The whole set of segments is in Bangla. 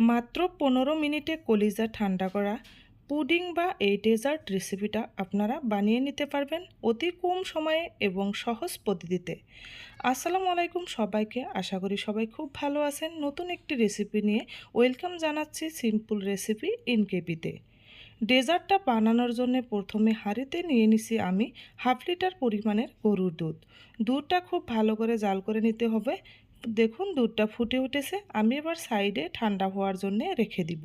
মাত্র পনেরো মিনিটে কলিজা ঠান্ডা করা পুডিং বা এই ডেজার্ট রেসিপিটা আপনারা বানিয়ে নিতে পারবেন অতি কম সময়ে এবং সহজ পদ্ধতিতে। আসসালামু আলাইকুম সবাইকে, আশা করি সবাই খুব ভালো আছেন। নতুন একটি রেসিপি নিয়ে ওয়েলকাম জানাচ্ছি সিম্পল রেসিপি ইনকেপিতে। ডেজার্টটা বানানোর জন্য প্রথমে হাঁড়িতে নিয়ে নিছি আমি হাফ লিটার পরিমাণের গরুর দুধ। দুধটা খুব ভালো করে জাল করে নিতে হবে। দেখুন দুধটা ফুটে উঠেছে, আমি এবার সাইডে ঠান্ডা হওয়ার জন্য রেখে দিব।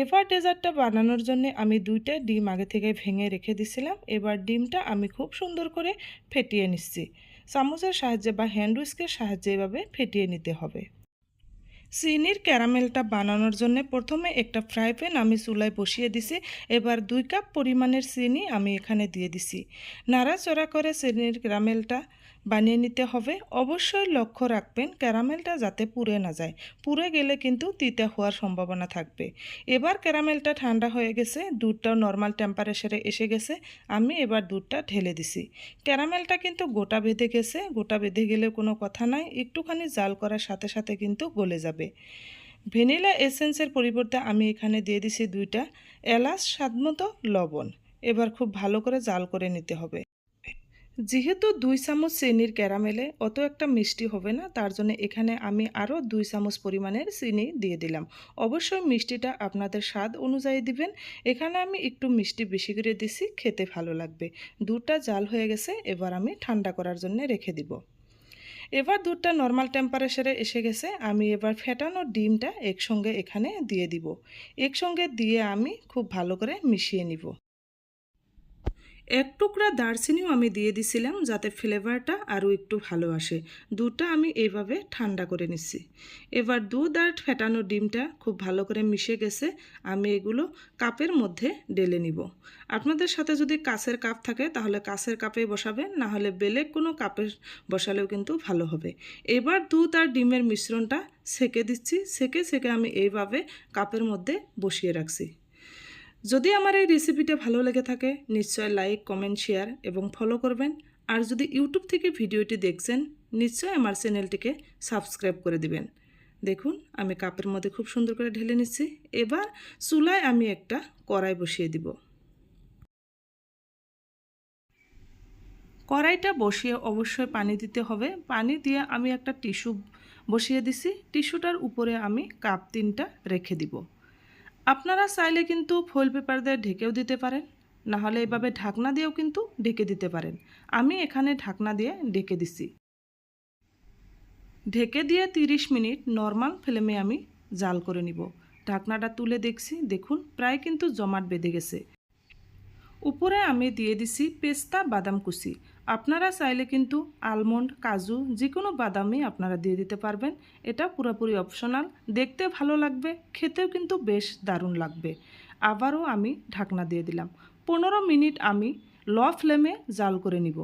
এবার ডেজার্টটা বানানোর জন্য আমি দুইটা ডিম আগে থেকে ভেঙে রেখে দিছিলাম, এবার ডিমটা আমি খুব সুন্দর করে ফেটিয়ে নিচ্ছি। চামচের সাহায্যে বা হ্যান্ড উইস্কের সাহায্যে এভাবে ফেটিয়ে নিতে হবে। চিনির ক্যারামেলটা বানানোর জন্য প্রথমে একটা ফ্রাই প্যান আমি চুলায় বসিয়ে দিছি। এবার দুই কাপ পরিমাণের চিনি আমি এখানে দিয়ে দিছি। নাড়াচড়া করে চিনির ক্যারামেলটা বানিয়ে নিতে হবে। অবশ্যই লক্ষ্য রাখবেন ক্যারামেলটা যাতে পুড়ে না যায়। পুড়ে গেলে কিন্তু তিতে হওয়ার সম্ভাবনা থাকবে। এবার ক্যারামেলটা ঠান্ডা হয়ে গেছে, দুধটাও নর্মাল টেম্পারেচারে এসে গেছে। আমি এবার দুধটা ঢেলে দিছি। ক্যারামেলটা কিন্তু গোটা বেঁধে গেছে। গোটা বেঁধে গেলে কোনো কথা নাই। একটুখানি জাল করার সাথে সাথে কিন্তু গলে যাবে। ভ্যানিলা এসেন্সের পরিবর্তে আমি এখানে দিয়ে দিছি দুইটা। এলাচ স্বাদমতো লবণ। এবার খুব ভালো করে জাল করে নিতে হবে। যেহেতু দুই চামচ চিনির ক্যারামেলে অত একটা মিষ্টি হবে না, তার জন্য এখানে আমি আরও দুই চামচ পরিমাণের চিনি দিয়ে দিলাম। অবশ্যই মিষ্টিটা আপনাদের স্বাদ অনুযায়ী দিবেন। এখানে আমি একটু মিষ্টি বেশি করে দিছি, খেতে ভালো লাগবে। দুটা জাল হয়ে গেছে, এবার আমি ঠান্ডা করার জন্য রেখে দিব। এবার দুধটা নর্মাল টেম্পারেচারে এসে গেছে, আমি এবার ফেটানো ডিমটা একসঙ্গে এখানে দিয়ে দিব। একসঙ্গে দিয়ে আমি খুব ভালো করে মিশিয়ে নিব। এক টুকরা দারচিনিও আমি দিয়ে দিছিলাম যাতে ফ্লেভারটা আরও একটু ভালো আসে। দুধটা আমি এইভাবে ঠান্ডা করে নিচ্ছি। এবার দুধ আর ফেটানো ডিমটা খুব ভালো করে মিশে গেছে, আমি এগুলো কাপের মধ্যে ডেলে নিব। আপনাদের সাথে যদি কাছের কাপ থাকে, তাহলে কাছের কাপে বসাবেন, না হলে বেলেগ কোনো কাপে বসালেও কিন্তু ভালো হবে। এবার দুধ আর ডিমের মিশ্রণটা সেকে দিচ্ছি, সেকে সেকে আমি এইভাবে কাপের মধ্যে বসিয়ে রাখছি। যদি আমার এই রেসিপিটা ভালো লেগে থাকে, নিশ্চয় লাইক কমেন্ট শেয়ার এবং ফলো করবেন। আর যদি ইউটিউব থেকে ভিডিওটি দেখছেন, নিশ্চয় আমার চ্যানেলটিকে সাবস্ক্রাইব করে দিবেন। দেখুন, আমি কাপের মধ্যে খুব সুন্দর করে ঢেলে নিচ্ছি। এবার চুলায় আমি একটা কড়াই বসিয়ে দিব। কড়াইটা বসিয়ে অবশ্যই পানি দিতে হবে। পানি দিয়ে আমি একটা টিস্যু বসিয়ে দিছি। টিস্যুটার উপরে আমি কাপ তিনটা রেখে দিব। আপনারা চাইলে কিন্তু ফয়েল পেপার দিয়ে ঢেকেও দিতে পারেন না হলে এভাবে ঢাকনা দিয়েও কিন্তু ঢেকে দিতে পারেন। আমি এখানে ঢাকনা দিয়ে ঢেকে দিছি। ঢেকে দিয়ে 30 মিনিট নর্মাল ফ্লেমে আমি জাল করে নিব। ঢাকনাটা তুলে দেখছি, দেখুন, প্রায় কিন্তু জমাট বেঁধে গেছে। উপরে আমি দিয়ে দিছি পেস্তা বাদাম কুচি। আপনারা চাইলে কিন্তু আলমন্ড কাজু যে কোনো বাদামই আপনারা দিয়ে দিতে পারবেন। এটা পুরোপুরি অপশনাল দেখতে ভালো লাগবে, খেতেও কিন্তু বেশ দারুণ লাগবে। আবারও আমি ঢাকনা দিয়ে দিলাম। পনেরো মিনিট আমি ল ফ্লেমে জাল করে নিব।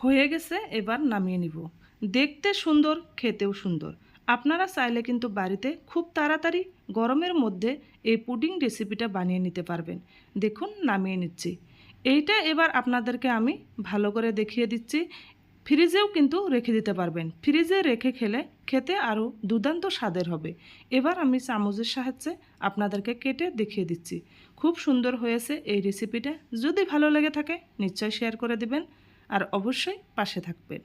হয়ে গেছে, এবার নামিয়ে নিব। দেখতে সুন্দর, খেতেও সুন্দর। আপনারা চাইলে কিন্তু বাড়িতে খুব তাড়াতাড়ি গরমের মধ্যে এই পুডিং রেসিপিটা বানিয়ে নিতে পারবেন। দেখুন, নামিয়ে নিচ্ছি। এইটা এবার আপনাদেরকে আমি ভালো করে দেখিয়ে দিচ্ছি। ফ্রিজেও কিন্তু রেখে দিতে পারবেন। ফ্রিজে রেখে খেলে খেতে আরও দুর্দান্ত স্বাদের হবে। এবার আমি চামচের সাহায্যে আপনাদেরকে কেটে দেখিয়ে দিচ্ছি। খুব সুন্দর হয়েছে এই রেসিপিটা যদি ভালো লেগে থাকে, নিশ্চয় শেয়ার করে দিবেন। আর অবশ্যই পাশে থাকবেন।